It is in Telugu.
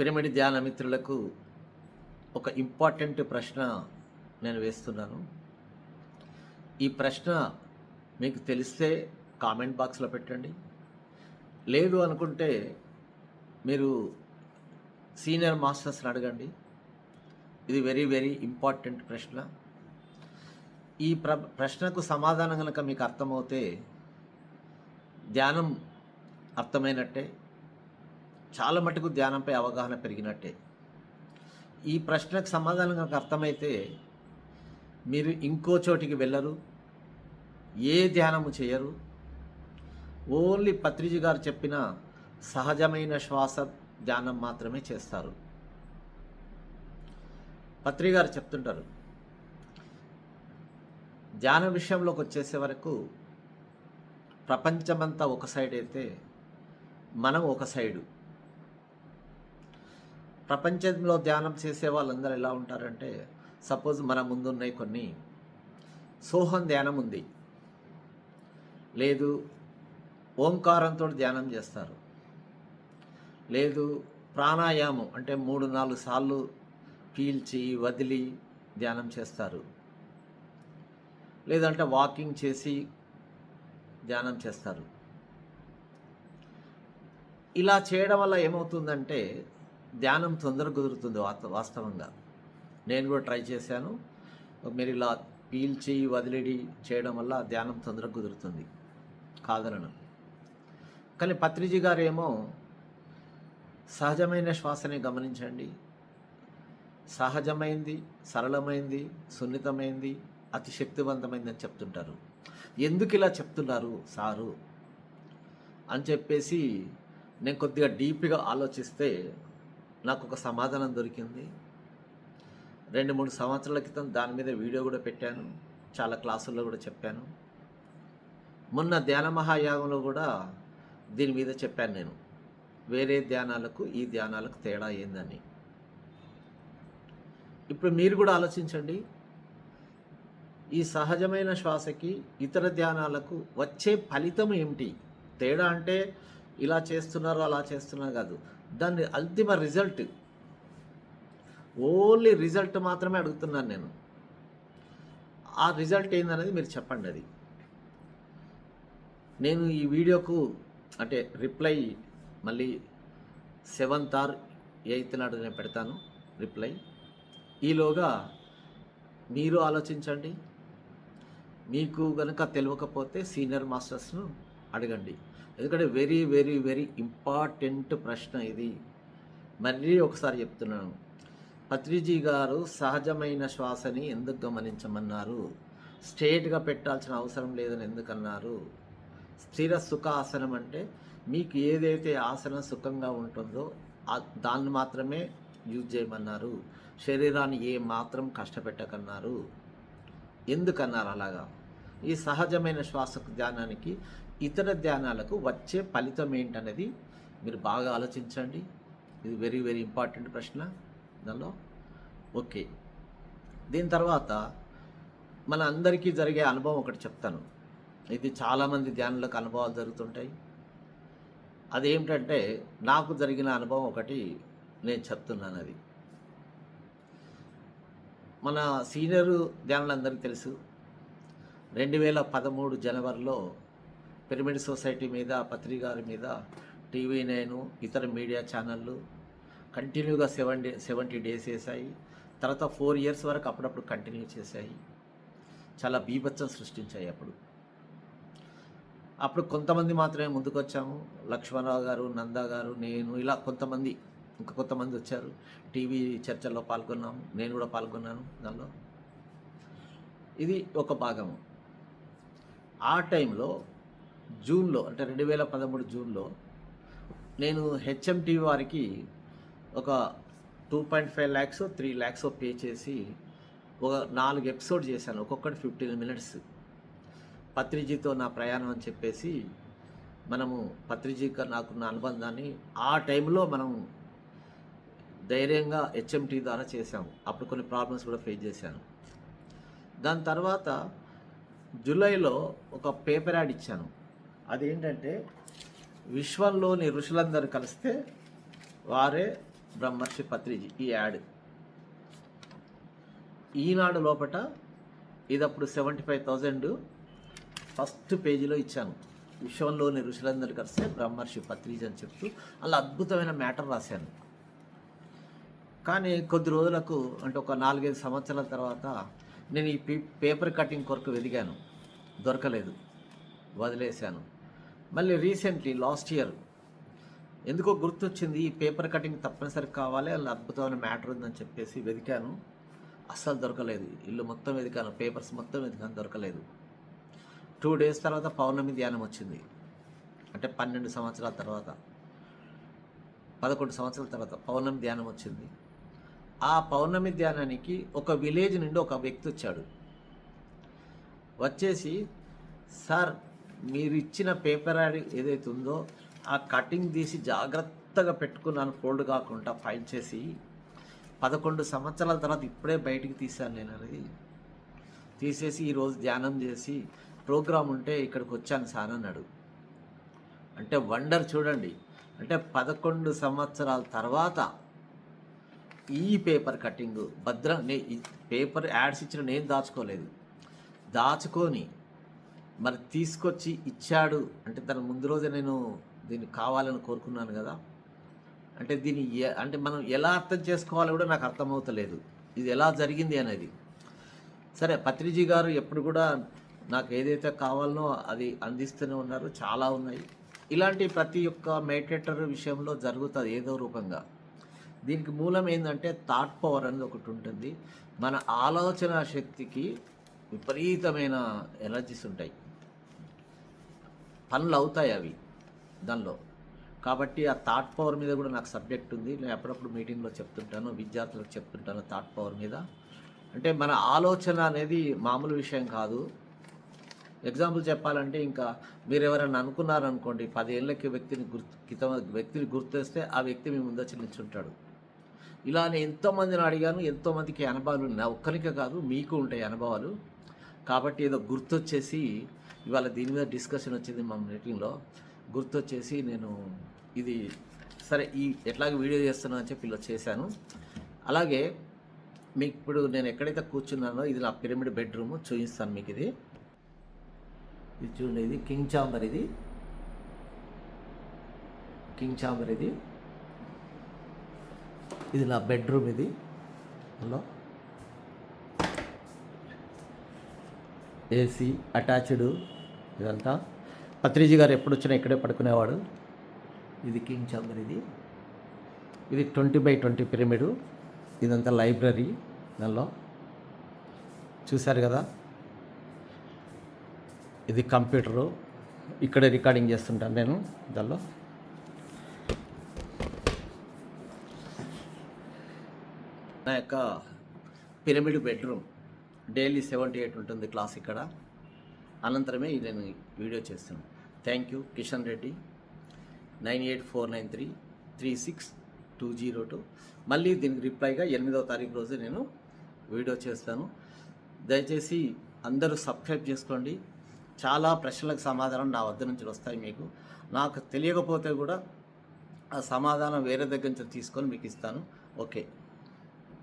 పిరమిడ్ ధ్యాన మిత్రులకు ఒక ఇంపార్టెంట్ ప్రశ్న నేను వేస్తున్నాను. ఈ ప్రశ్న మీకు తెలిస్తే కామెంట్ బాక్స్లో పెట్టండి. లేదు అనుకుంటే మీరు సీనియర్ మాస్టర్స్ని అడగండి. ఇది వెరీ వెరీ ఇంపార్టెంట్ ప్రశ్న. ఈ ప్ర ప్రశ్నకు సమాధానం కనుక మీకు అర్థమవుతే ధ్యానం అర్థమైనట్టే. చాలా మటుకు ధ్యానంపై అవగాహన పెరిగినట్టే. ఈ ప్రశ్నకు సమాధానం కనుక అర్థమైతే మీరు ఇంకో చోటికి వెళ్ళరు ఏ ధ్యానము చేయరు. ఓన్లీ పత్రిజి గారు చెప్పిన సహజమైన శ్వాస ధ్యానం మాత్రమే చేస్తారు. పత్రి గారు చెప్తుంటారు ధ్యాన విషయంలోకి వచ్చేసే వరకు ప్రపంచమంతా ఒక సైడ్ అయితే మనం ఒక సైడు. ప్రపంచంలో ధ్యానం చేసే వాళ్ళందరూ ఎలా ఉంటారంటే సపోజ్ మన ముందున్నాయి కొన్ని. సోహం ధ్యానం ఉంది. లేదు ఓంకారంతో ధ్యానం చేస్తారు. లేదు ప్రాణాయామం అంటే మూడు నాలుగు సార్లు పీల్చి వదిలి ధ్యానం చేస్తారు. లేదంటే వాకింగ్ చేసి ధ్యానం చేస్తారు. ఇలా చేయడం వల్ల ఏమవుతుందంటే ధ్యానం తొందరగా కుదురుతుంది వాస్త- వాస్తవంగా. నేను కూడా ట్రై చేశాను. మీరు ఇలా పీల్చి వదిలిడి చేయడం వల్ల ధ్యానం తొందరగా కుదురుతుంది. కాదనను. కానీ పత్రిజీ గారు ఏమో సహజమైన శ్వాసని గమనించండి. సహజమైంది సరళమైంది సున్నితమైంది అతి శక్తివంతమైంది అని చెప్తుంటారు. ఎందుకు ఇలా చెప్తున్నారు సారు? అని చెప్పేసి నేను కొద్దిగా డీప్గా ఆలోచిస్తే నాకు ఒక సమాధానం దొరికింది. రెండు మూడు సంవత్సరాల క్రితం దాని మీద వీడియో కూడా పెట్టాను. చాలా క్లాసుల్లో కూడా చెప్పాను. మొన్న ధ్యాన మహాయాగంలో కూడా దీని మీద చెప్పాను నేను. వేరే ధ్యానాలకు ఈ ధ్యానాలకు తేడా ఏందని. ఇప్పుడు మీరు కూడా ఆలోచించండి. ఈ సహజమైన శ్వాసకి ఇతర ధ్యానాలకు వచ్చే ఫలితం ఏమిటి? తేడా అంటే ఇలా చేస్తున్నారు అలా చేస్తున్నారు కాదు. దాని అంతిమ రిజల్ట్ ఓన్లీ రిజల్ట్ మాత్రమే అడుగుతున్నాను నేను. ఆ రిజల్ట్ ఏందనేది మీరు చెప్పండి అది. నేను ఈ వీడియోకు అంటే రిప్లై మళ్ళీ సెవెంత్ ఆర్ ఎయిత్ నాడు నేను పెడతాను రిప్లై ఈలోగా మీరు ఆలోచించండి. మీకు కనుక తెలియకపోతే సీనియర్ మాస్టర్స్ను అడగండి. ఎందుకంటే వెరీ వెరీ వెరీ ఇంపార్టెంట్ ప్రశ్న ఇది. మళ్ళీ ఒకసారి చెప్తున్నాను. పత్రిజీ గారు సహజమైన శ్వాసని ఎందుకు గమనించమన్నారు? స్ట్రేట్గా పెట్టాల్సిన అవసరం లేదని ఎందుకన్నారు? స్థిర సుఖ ఆసనం అంటే మీకు ఏదైతే ఆసనం సుఖంగా ఉంటుందో దాన్ని మాత్రమే యూజ్ చేయమన్నారు. శరీరాన్ని ఏ మాత్రం కష్టపెట్టకన్నారు. ఎందుకన్నారు అలాగా? ఈ సహజమైన శ్వాసకు ధ్యానానికి ఇతర ధ్యానాలకు వచ్చే ఫలితం ఏంటనేది మీరు బాగా ఆలోచించండి. ఇది వెరీ వెరీ ఇంపార్టెంట్ ప్రశ్న. దానిలో ఓకే. దీని తర్వాత మన అందరికీ జరిగే అనుభవం ఒకటి చెప్తాను. ఇది చాలామంది ధ్యానులకు అనుభవాలు జరుగుతుంటాయి. అదేమిటంటే నాకు జరిగిన అనుభవం ఒకటి నేను చెప్తున్నాను అది మన సీనియర్ ధ్యానులందరికీ తెలుసు. రెండు వేల పదమూడు జనవరిలో పిరమిడ్ సొసైటీ మీద పత్రి గారి మీద టీవీ నైన్ ఇతర మీడియా ఛానళ్ళు కంటిన్యూగా సెవెన్ డే సెవెంటీ డేస్ వేసాయి తర్వాత ఫోర్ ఇయర్స్ వరకు అప్పుడప్పుడు కంటిన్యూ చేశాయి. చాలా బీభత్సం సృష్టించాయి అప్పుడు. అప్పుడు కొంతమంది మాత్రమే ముందుకొచ్చాము. లక్ష్మణరావు గారు నందా గారు నేను ఇలా కొంతమంది ఇంకా కొంతమంది వచ్చారు. టీవీ చర్చల్లో పాల్గొన్నాము. నేను కూడా పాల్గొన్నాను దానిలో. ఇది ఒక భాగము. ఆ టైంలో జూన్లో అంటే రెండు వేల పదమూడు జూన్లో నేను హెచ్ఎంటీ వారికి ఒక two point five lakhs three lakhs pay చేసి ఒక నాలుగు ఎపిసోడ్ చేశాను. ఒక్కొక్కటి ఫిఫ్టీన్ మినిట్స్. పత్రిజీతో నా ప్రయాణం అని చెప్పేసి మనము పత్రిజీగా నాకున్న అనుబంధాన్ని ఆ టైంలో మనం ధైర్యంగా హెచ్ఎంటీ ద్వారా చేశాము అప్పుడు కొన్ని ప్రాబ్లమ్స్ కూడా ఫేస్ చేశాను. దాని తర్వాత జూలైలో ఒక పేపర్ యాడ్ ఇచ్చాను. అదేంటంటే విశ్వంలోని ఋషులందరూ కలిస్తే వారే బ్రహ్మర్షి పత్రిజీ ఈ యాడ్. ఈనాడు లోపట ఇది అప్పుడు సెవెంటీ ఫైవ్ థౌజండ్ ఫస్ట్ పేజీలో ఇచ్చాను. విశ్వంలోని ఋషులందరూ కలిస్తే బ్రహ్మర్షి పత్రిజీ అని చెప్తూ అలా అద్భుతమైన మ్యాటర్ రాశాను. కానీ కొద్ది రోజులకు అంటే ఒక నాలుగైదు సంవత్సరాల తర్వాత నేను ఈ పే పేపర్ కటింగ్ కొరకు వెదిగాను. దొరకలేదు. వదిలేశాను. మళ్ళీ రీసెంట్లీ లాస్ట్ ఇయర్ ఎందుకో గుర్తొచ్చింది ఈ పేపర్ కటింగ్ తప్పనిసరి కావాలి అలా అద్భుతమైన మ్యాటర్ ఉందని చెప్పేసి వెతికాను. అస్సలు దొరకలేదు. ఇల్లు మొత్తం వెతికాను పేపర్స్ మొత్తం వెతికాను దొరకలేదు. టూ డేస్ తర్వాత పౌర్ణమి ధ్యానం వచ్చింది. అంటే పన్నెండు సంవత్సరాల తర్వాత పదకొండు సంవత్సరాల తర్వాత పౌర్ణమి ధ్యానం వచ్చింది. ఆ పౌర్ణమి ధ్యానానికి ఒక విలేజ్ నుండి ఒక వ్యక్తి వచ్చాడు. వచ్చేసి సార్ మీరు ఇచ్చిన పేపర్ యాడ్ ఏదైతే ఉందో ఆ కటింగ్ తీసి జాగ్రత్తగా పెట్టుకున్నాను ఫోల్డ్ కాకుండా ఫైల్ చేసి. పదకొండు సంవత్సరాల తర్వాత ఇప్పుడే బయటికి తీశాను నేను అది. తీసేసి ఈరోజు ధ్యానం చేసి ప్రోగ్రాం ఉంటే ఇక్కడికి వచ్చాను సార్ అన్నాడు. అంటే వండర్ చూడండి. అంటే పదకొండు సంవత్సరాల తర్వాత ఈ పేపర్ కటింగ్ భద్ర నే పేపర్ యాడ్స్ ఇచ్చిన నేను దాచుకోలేదు. దాచుకొని మరి తీసుకొచ్చి ఇచ్చాడు అంటే తన ముందు రోజే నేను దీన్ని కావాలని కోరుకున్నాను కదా. అంటే దీన్ని అంటే మనం ఎలా అర్థం చేసుకోవాలో కూడా నాకు అర్థమవుతలేదు. ఇది ఎలా జరిగింది అనేది. సరే పత్రిజీ గారు ఎప్పుడు కూడా నాకు ఏదైతే కావాలనో అది అందిస్తూనే ఉన్నారు చాలా ఉన్నాయి. ఇలాంటి ప్రతి ఒక్క మెడిటేటర్ విషయంలో జరుగుతుంది ఏదో రూపంగా. దీనికి మూలం ఏంటంటే థాట్ పవర్ అనేది ఒకటి ఉంటుంది. మన ఆలోచన శక్తికి విపరీతమైన ఎనర్జీస్ ఉంటాయి. పనులు అవుతాయి అవి దానిలో. కాబట్టి ఆ థాట్ పవర్ మీద కూడా నాకు సబ్జెక్ట్ ఉంది. నేను అప్పుడప్పుడు మీటింగ్లో చెప్తుంటాను విద్యార్థులకు చెప్తుంటాను థాట్ పవర్ మీద. అంటే మన ఆలోచన అనేది మామూలు విషయం కాదు. ఎగ్జాంపుల్ చెప్పాలంటే ఇంకా మీరు ఎవరైనా అనుకున్నారనుకోండి పదేళ్ళకి వ్యక్తిని గుర్తు క్రితం వ్యక్తిని గుర్తొస్తే ఆ వ్యక్తి మీ ముందు వచ్చి నిల్చుంటాడు. ఇలా నేను ఎంతోమందిని అడిగాను ఎంతోమందికి అనుభవాలు నా ఒక్కరికే కాదు మీకు ఉంటాయి అనుభవాలు. కాబట్టి ఏదో గుర్తొచ్చేసి ఇవాళ దీని మీద డిస్కషన్ వచ్చింది మా మీటింగ్లో గుర్తొచ్చేసి నేను ఇది సరే ఈ ఎట్లాగ వీడియో చేస్తున్నా అని చెప్పి ఇలా చేశాను. అలాగే మీకు ఇప్పుడు నేను ఎక్కడైతే కూర్చున్నానో ఇది నా పిరమిడ్ బెడ్రూమ్ చూపిస్తాను మీకు ఇది. ఇది చూడండి ఇది కింగ్ చాంబర్ ఇది. కింగ్ చాంబర్ ఇది. ఇది నా బెడ్రూమ్ ఇది. హలో. ఏసీ అటాచ్డ్ ఇదంతా. పత్రిజీ గారు ఎప్పుడు వచ్చినా ఇక్కడే పడుకునేవాడు. ఇది కింగ్ చాంబర్ ఇది. ఇది ట్వంటీ బై ట్వంటీ పిరమిడ్. ఇదంతా లైబ్రరీ దానిలో చూశారు కదా? ఇది కంప్యూటరు. ఇక్కడే రికార్డింగ్ చేస్తుంటాను నేను దానిలో. నా యొక్క pyramid bedroom. Daily seventy eight ఉంటుంది క్లాస్ ఇక్కడ. అనంతరమే ఇది నేను వీడియో చేస్తున్నాను thank you Kishan Reddy. Nine eight four nine three three six two zero two. మళ్ళీ దీనికి రిప్లైగా ఎనిమిదవ తారీఖు రోజు నేను వీడియో చేస్తాను. దయచేసి అందరూ సబ్స్క్రైబ్ చేసుకోండి. చాలా ప్రశ్నలకు సమాధానం నా వద్ద నుంచి వస్తాయి మీకు. నాకు తెలియకపోతే కూడా ఆ సమాధానం వేరే దగ్గర నుంచి తీసుకొని మీకు ఇస్తాను. ఓకే.